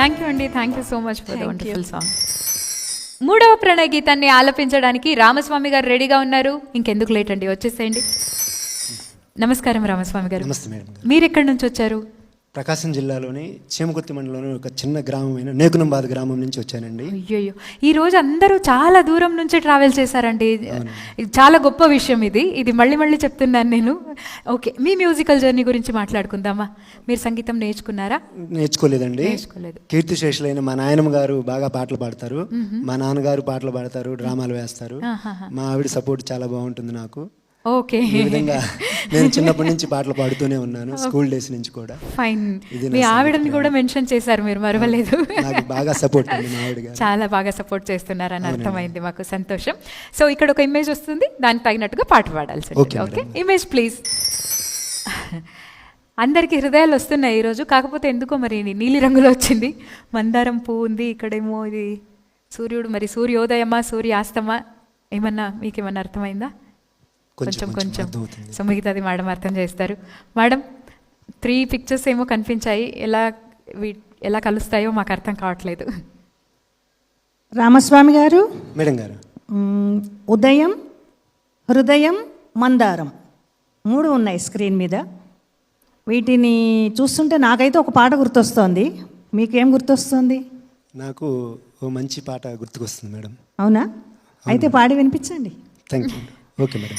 Thank you అండి thank you so much for the wonderful song మూడవ ప్రణయ గీతాన్ని ఆలపించడానికి రామస్వామి గారు రెడీగా ఉన్నారు. ఇంకెందుకు లేట్ అండి? వచ్చేసేయండి. నమస్కారం రామస్వామి గారు. మీరు ఎక్కడి నుంచి వచ్చారు? ప్రకాశం జిల్లాలోని చీమకుర్తి మండలంలోని ఒక చిన్న గ్రామమైన నేకునంబాద్ గ్రామం నుంచి వచ్చానండి. అయ్యయ్యో. ఈ రోజు అందరూ చాలా దూరం నుంచి ట్రావెల్ చేశారండి. చాలా గొప్ప విషయం ఇది. ఇది మళ్ళీ మళ్ళీ చెప్తున్నాను నేను. ఓకే మీ మ్యూజికల్ జర్నీ గురించి మాట్లాడుకుందామా? మీరు సంగీతం నేర్చుకున్నారా? నేర్చుకోలేదండి. నేర్చుకోలేదు. కీర్తి శేషులైన మా నాయనమ్మ గారు బాగా పాటలు పాడతారు. మా నాన్నగారు పాటలు పాడతారు డ్రామాలు వేస్తారు. మా ఆవిడ సపోర్ట్ చాలా బాగుంటుంది నాకు. ఓకే. ఈ విధంగా నేను చిన్నప్పటి నుంచి పాటలు పాడుతూనే ఉన్నాను స్కూల్ డేస్ నుంచి కూడా. ఫైన్. మీ ఆవిడని కూడా మెన్షన్ చేశారు మీరు మరవలేదు. నాకు బాగా సపోర్ట్ చాలా బాగా సపోర్ట్ చేస్తున్నారని అర్థమైంది మాకు సంతోషం. సో ఇక్కడ ఒక ఇమేజ్ వస్తుంది దానికి తగినట్టుగా పాట పాడాల్సి ఓకే ఇమేజ్ ప్లీజ్ అందరికీ హృదయాలు వస్తున్నాయి ఈరోజు. కాకపోతే ఎందుకో మరి నీలి రంగులో వచ్చింది. మందారం పువ్వు ఉంది ఇక్కడేమో ఇది సూర్యుడు మరి సూర్యోదయమా సూర్యాస్తమా? ఏమన్నా మీకేమన్నా అర్థమైందా? కొంచెం కొంచెం సో మిగతాది మేడం అర్థం చేస్తారు. మేడం త్రీ పిక్చర్స్ ఏమో కనిపించాయి. ఎలా ఎలా కలుస్తాయో మాకు అర్థం కావట్లేదు. రామస్వామి గారు? మేడం గారు. ఉదయం హృదయం మందారం. మూడు ఉన్నాయి స్క్రీన్ మీద. వీటిని చూస్తుంటే నాకైతే ఒక పాట గుర్తొస్తోంది. మీకేం గుర్తొస్తుంది? నాకు ఓ మంచి పాట గుర్తుకొస్తుంది మేడం. అవునా? అయితే పాడి వినిపించండి. థ్యాంక్ యూ ఓకే మేడం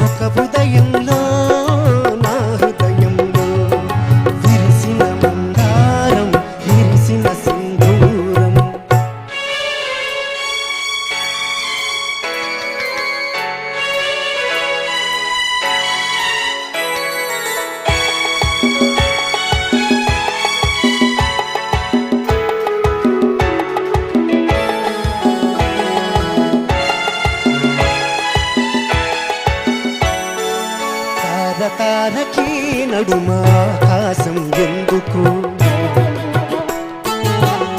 ఒక ఉదయంలో నడుమా ఆకాశం ఎందుకు?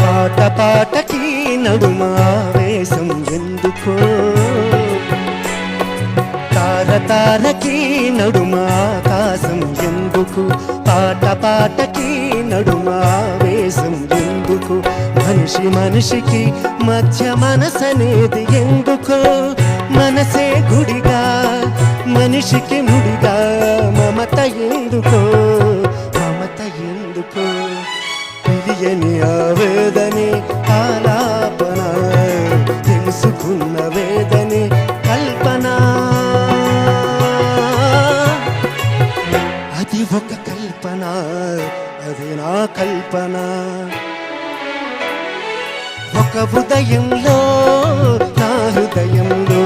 పాట పాటకి నడుమా వేషం ఎందుకు? తార తారకి నడుమ ఆకాశం ఎందుకు? పాట పాటకి నడుమా వేషం ఎందుకు? మనిషి మనిషికి మధ్య మనసనేది ఎందుకు? మనసే గుడిగా మనిషికి ముడిగా మమత ఎందుకో? మమత ఎందుకో? తెలియని ఆవేదని ఆలాపన తెలుసుకున్న వేదని కల్పన. అది ఒక కల్పన అది నా కల్పన. ఒక హృదయంలో నా హృదయంలో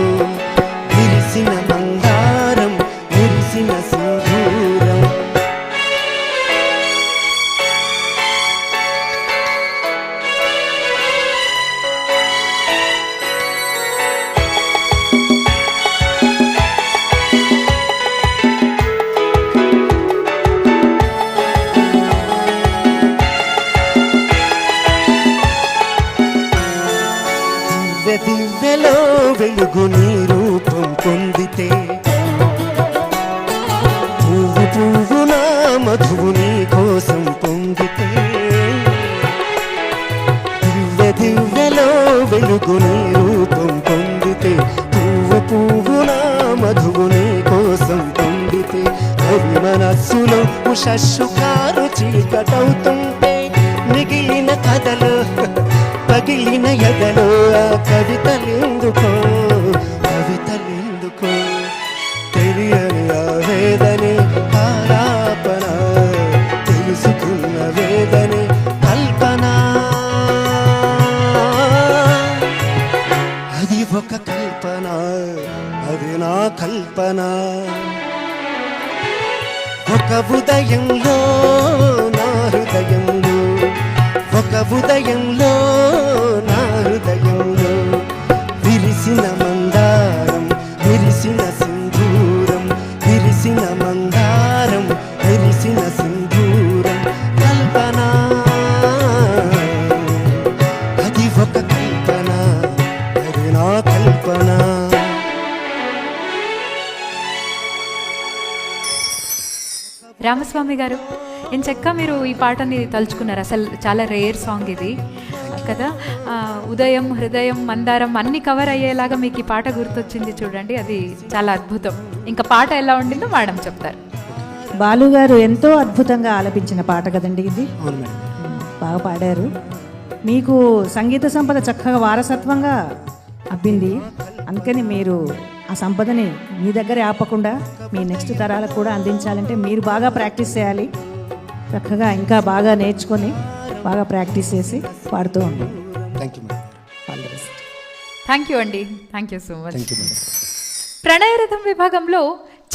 వెలుగు నీ రూపం పొందితే. పువ్వు పువ్వు నా మధువు నీ కోసం పొందితే దివ్య దివ్యలో వెలుగు నీ రూపం పొందితే. పువ్వు పువ్వు నా మధువు నీ కోసం పొందితే. కవి మనస్సులో ఉషస్సు చీకటవుతుంటే మిగిలిన కథలు పగిలిన ఎదలో ఆ కవితలెందుకో కవితలెందుకో కల్పన. ఒక ఉదయంలో నా హృదయంలో ఒక ఉదయంలో నా రామస్వామి గారు ఎంచక్క మీరు ఈ పాటని తలుచుకున్నారు. అసలు చాలా రేర్ సాంగ్ ఇది. కదా? ఉదయం హృదయం మందారం అన్ని కవర్ అయ్యేలాగా మీకు ఈ పాట గుర్తొచ్చింది చూడండి. అది చాలా అద్భుతం. ఇంకా పాట ఎలా ఉండిందో మేడం చెప్తారు. బాలు గారు ఎంతో అద్భుతంగా ఆలపించిన పాట కదండి ఇది. బాగా పాడారు. మీకు సంగీత సంపద చక్కగా వారసత్వంగా అబ్బింది. అందుకని మీరు సంపదని మీ దగ్గరే ఆపకుండా మీ నెక్స్ట్ తరాలకు కూడా అందించాలంటే మీరు బాగా ప్రాక్టీస్ చేయాలి. చక్కగా ఇంకా బాగా నేర్చుకొని బాగా ప్రాక్టీస్ చేసి పాడుతూ ఉండండి. Thank you madam all the best thank you అండి థ్యాంక్ యూ సో మచ్ ప్రణయరథం విభాగంలో